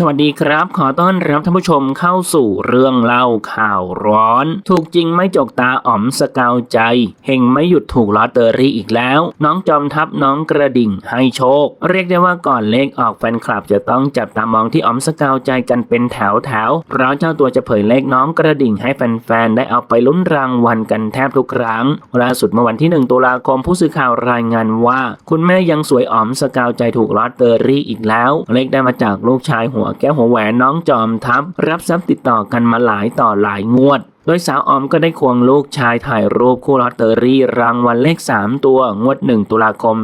สวัสดีครับ ขอต้อนรับท่านผู้ชมเข้าสู่เรื่องเล่าข่าวร้อน ถูกจริงไม่จกตาอ๋อมสกาวใจเฮงไม่หยุดถูกลอตเตอรี่อีกแล้ว น้องจอมทัพน้องกระดิ่งให้โชค เรียกได้ว่าก่อนเลขออกแฟนคลับจะต้องจับตามองที่อ๋อมสกาวใจกันเป็นแถวแถวๆเพราะเจ้าตัวจะเผยเลขน้องกระดิ่งให้แฟนๆได้เอาไปลุ้นรางวัลกันแทบทุกครั้งล่าสุดเมื่อวันที่ 1 ตุลาคมผู้สื่อข่าวรายงานว่า คุณแม่ยังสวยอ๋อมสกาวใจถูกลอตเตอรี่อีกแล้ว เลขได้มาจากลูกชายหัวแก้วหัวแหวนน้องจอมทัพรับทรัพย์ติดต่อกันมาหลายต่อหลายงวด โดยสาวออมก็ได้ควงลูกชายถ่ายรูปคู่ลอตเตอรี่รางวัลเลข 3 ตัว งวด 1 ตุลาคม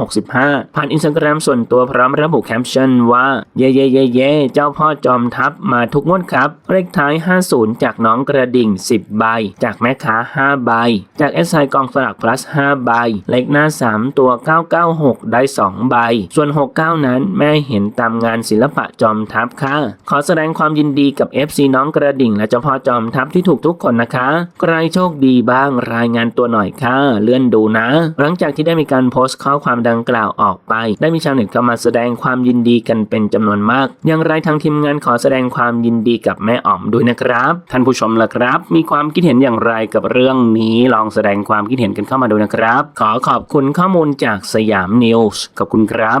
2565 ผ่านอินสตาแกรมส่วนตัวพร้อมระบุแคปชั่นว่า เย่เย่เย่เย่เจ้าพ่อจอมทัพมาทุกงวดครับ เลขท้าย 50 จากน้องกระดิ่ง 10 ใบ จากแม่ค้า 5 ใบ จากเอสไอกองสลาก plus 5 ใบ เลขหน้า 3 ตัว 996 ได้ 2 ใบ ส่วน 69 นั้นแม่เห็นตามงานศิลปะจอมทัพค่ะ ขอแสดงความยินดีกับ FC น้องกระดิ่งและเจ้าพ่อจอมทัพที่ถูกทุกคนนะคะ ใครโชคดีบ้างรายงานตัวหน่อยค่ะ เลื่อนดูนะ หลังจากที่ได้มีการโพสต์ข้อความดังกล่าวออกไป ได้มีชาวเน็ตเข้ามาแสดงความยินดีกันเป็นจำนวนมาก อย่างไรทางทีมงานขอแสดงความยินดีกับแม่อ๋อมด้วยนะครับ ท่านผู้ชมล่ะครับ มีความคิดเห็นอย่างไรกับเรื่องนี้ลองแสดงความคิดเห็นกันเข้ามาดูนะครับ ขอขอบคุณข้อมูลจากสยามนิวส์ขอบคุณครับ